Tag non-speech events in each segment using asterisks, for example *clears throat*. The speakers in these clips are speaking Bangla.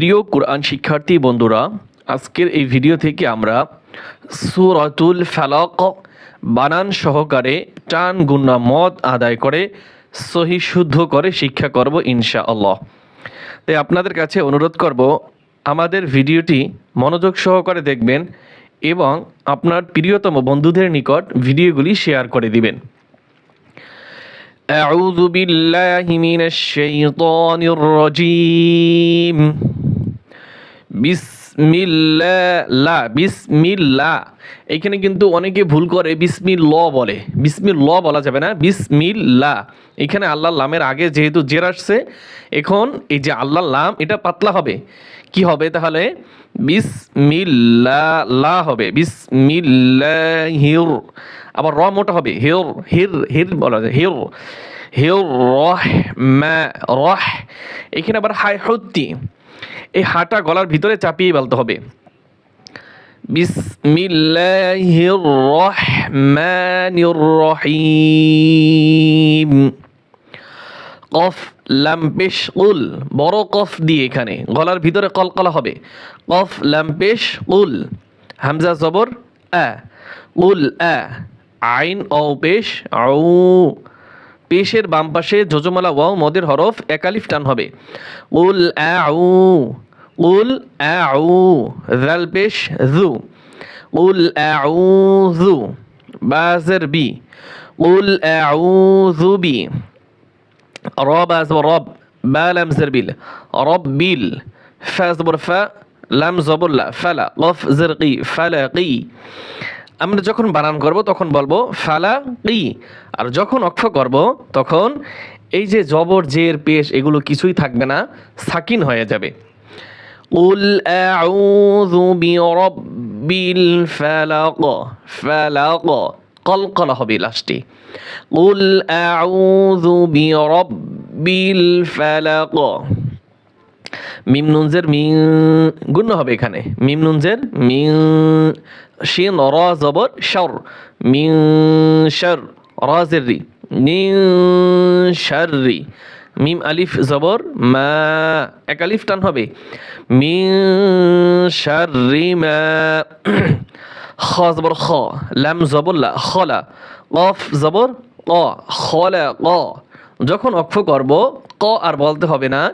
প্রিয় কোরআন শিক্ষার্থী বন্ধুরা আজকের এই ভিডিও থেকে আমরা সুরাতুল ফালাক বানান সহকারে টান গুন্না মদ আদায় করে সহি শুদ্ধ করে শিক্ষা করব ইনশাআল্লাহ তাই আপনাদের কাছে অনুরোধ করব আমাদের ভিডিওটি মনোযোগ সহকারে দেখবেন এবং আপনার প্রিয়তম বন্ধুদের নিকট ভিডিওগুলি শেয়ার করে দিবেন أعوذ بالله من الشيطان الرجيم বিসমিল্লা বিসমিল্লা। এখানে কিন্তু অনেকে ভুল করে, বিসমিল্ল বলে। বিসমিল্ল বলা যাবে না, বিসমিল্লা। এখানে আল্লাহ লামের আগে যেহেতু জের আসছে, এখন এই যে আল্লাহ লাম এটা পাতলা হবে। কি হবে তাহলে? বিসমিল্লা, লা হবে। বিসমিল্লাহির। আবার র মোটা হবে। হির হির হির বলা যায়। হির হির রহ মা রহ। এখানে আবার হাই হত্তি এই হাটা গলার ভিতরে চাপিয়ে বলতে হবে। কফ, লাম, পেশ, উল। বড় কফ দিয়ে এখানে। গলার ভিতরে কলকলা হবে। কফ ল্যাম্পেশ উল। হামজা, জবর, আ। উল, আ। আইন ও পেশ আউ পেশের বাম পাশে যোজমালা ওয়াও মদের হরফ একালিফ টান হবে। উল আউ উল আউ জাল পেশ জু। উল আউযু বাজের বি। উল আউযু বি। রব আজবর রব, বা লাম জেরবিল রব্বিল ফা জবর ফা, লাম জবরলা ফালা কফ জেরকি ফালাকি আমরা যখন বানান করব, তখন বলব ফালা কি আর যখন অক্ষ করব, তখন এই যে জবর, জের, পেশ, এগুলো কিছুই থাকবে না, সাকিন হয়ে যাবে। উল আউযু বিরাব্বিল ফালাক ফালাক, কলকলা হবে লাস্টে। উল আউযু বিরাব্বিল ফালাক। মিম নুনজের মি, গুণ হবে এখানে। মিম নুনজের মি, শিন, র, জবর, শর। মি, শর, রাজের রি। নি শর্রি মিম, আলিফ, জবর, মা, এক আলিফ টান হবে। মি শর্রি মা, *clears throat* খ, জবর, খ। লাম, জবর, লা খলা কফ, জবর, ক। খলা ক। যখন অক্ষ করব, ক আর বলতে হবে না।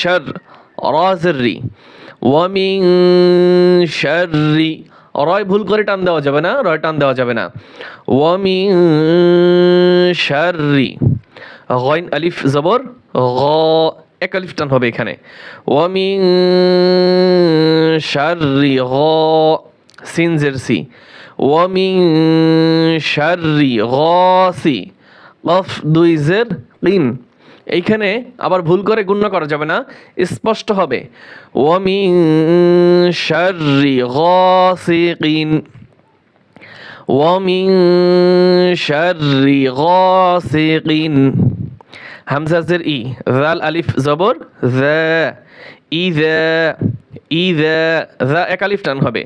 শার রা জের রি ওয়া মিং রয় ভুল করে টান দেওয়া যাবে না, রয় টান দেওয়া যাবে না। ওয়া মিং শাররি গইন আলিফ জবর গ এক আলিফ টান হবে এখানে। ওয়া মিং শাররি গ সিন জেরসি ওয়ামিং শাররি গসি কফ দুই জের কিন এইখানে আবার ভুল করে গুণ্য করা যাবে না, স্পষ্ট হবে। ওয়ামিং শাররি গসিকিন। ওয়ামিং শাররি গসিকিন। হামজা জের ই জাল আলিফ জবর ইজা জা এক আলিফ টান হবে।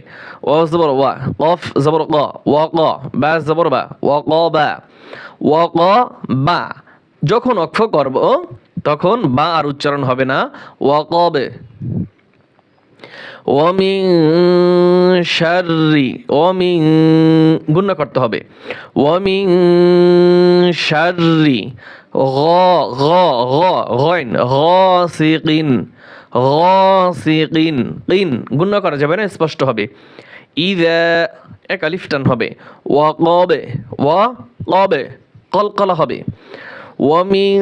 ও জবর ওয়া, কফ জবর ক, ওয়া ক, বা জবর বা, ওয়া ক, বা, ওয়া ক, বা। যখন অক্ষ করব তখন বা আর উচ্চারণ হবে না ওয়া কবে ওমিং শাররি ওমিং গুণ্য করতে হবে। ওমিং শাররি, গ গ গ, গইন, গসিকিন গসিকিন, কিন গুণ্য করা যাবে না, স্পষ্ট হবে। ইদা, এক আলিফ হবে। ওয়া কবে ওয়া কবে কলকলা হবে। ومن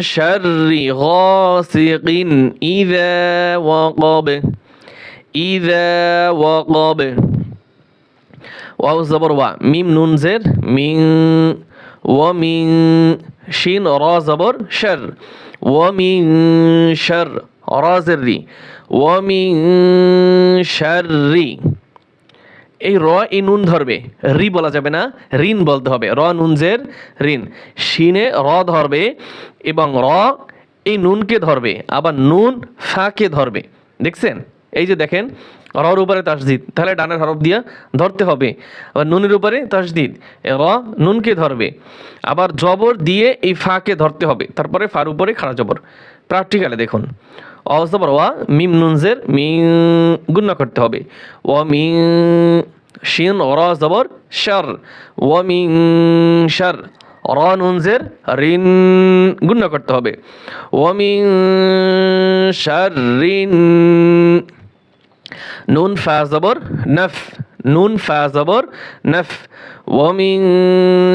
شر غاسق إذا وقب إذا وقب. واو زبر وا ميم نون زر من ومن شين را زبر شر. ومن شر را زر ومن شر এই র, এই নুন ধরবে। রি বলা যাবে না, ঋণ বলতে হবে। র নুনজের ঋণ। শিনে র ধরবে এবং র এই নুনকে ধরবে, আবার নুন ফাকে ধরবে। দেখছেন? এই যে দেখেন, রর উপরে তাসদিদ। তাহলে ডানের হরফ দিয়া ধরতে হবে, আবার নুনের উপরে তাসদিদ। র নুনকে ধরবে, আবার জবর দিয়ে এই ফাকে ধরতে হবে। তারপরে ফার উপরে খাড়া জবর। প্র্যাকটিক্যালে দেখুন। অজবর ওয়া, মিম নুনজের মি গুণনা করতে হবে। ও মি শিন, র জবর, শার। ও মি শার, র নুনজের, রিন গুণনা করতে হবে। ও মি শার, রিন নুন, ফা জবর, নফ। নুন, ফা জবর, নফ। ওমিন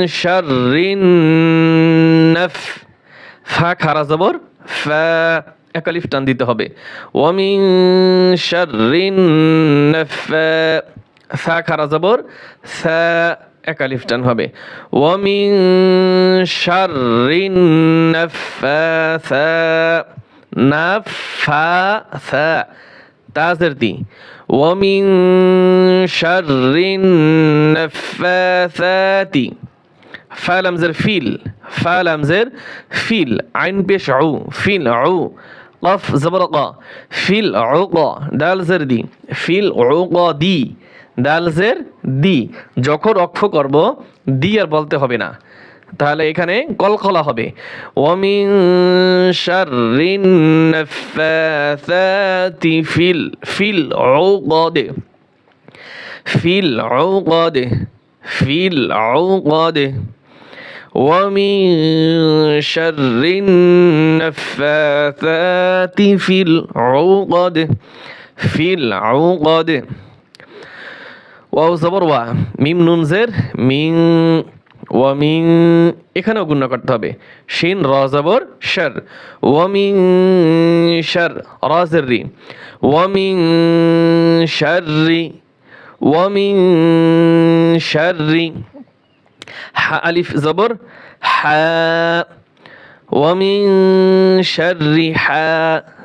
শাররিন নফ। ফা খারা জবর, ফা একালিফ টান দিতে হবে। ওমিন শাররিন নফ ফা খারা জবর ফা একালিফ টান হবে। ওমিন শাররিন নাফাসা নাফাসা তাজের দি। ওমিন শাররিন নাফাসাতি ফালামজের ফিল ফালামজের ফিল, আইন পেশ আউ, ফিল আউ। কফ জবর ক ফিল ক দাল জের দি ফিল ক দি দাল জের দি যখন অক্ষ করব, দি আর বলতে হবে না। তাহলে এখানে কলকলা হবে। ওমিন শাররিন নাফাসাতি ফিল ফিল উকদে। ফিল উকদে। ফিল উকদে। ومن شر النفاثات في العقد في العقد ওয়াও জবর ওয়া মিম নুন জের মিন ওয়ামিং এখানেও গুণ করতে হবে শিন র জবর শার ওয়ামিং শার রাজের রি ওয়ামিং শাররি ওয়ামিং শাররি ح ألف زبر ح ومن شر ح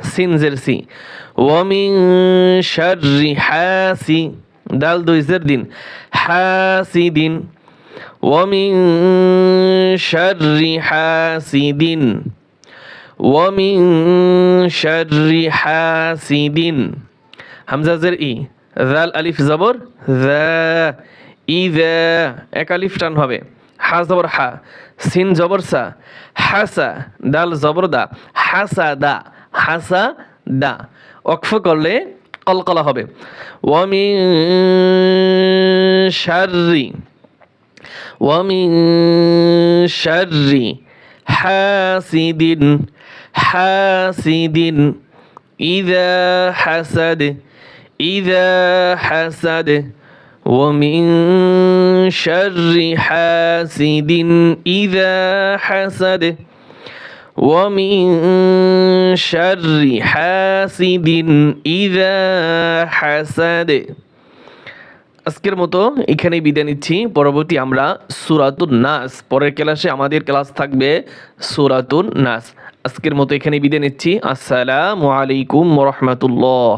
سين زر سي. ومن شر حاسي دال دو زر دين. حاسد ومن شر حاسد ومن شر حاسد همزة زر إي. ذا الألف زبر ذا. ইদা একালিফ টান হবে। হা জবর হা, সিন জবর সা হাসা দাল জবর দা হাসা দা হাসা দা। অক্ফ করলে কলকলা হবে। ওয়ামিন শারি ওয়ামিন শারি হাসিদিন হাসিদিন ইদা হাসাদ ইদা হাসাদ। ومن شر حاسد إذا حسد ومن شر حاسد إذا حسد আজকের মতো এখানেই বিদায় নিচ্ছি পরবর্তী আমরা সুরাতুন নাস পরের ক্লাসে আমাদের ক্লাস থাকবে সুরাতুন নাস আজকের মতো এখানেই বিদায় নিচ্ছি আসসালামু আলাইকুম রহমতুল্লাহ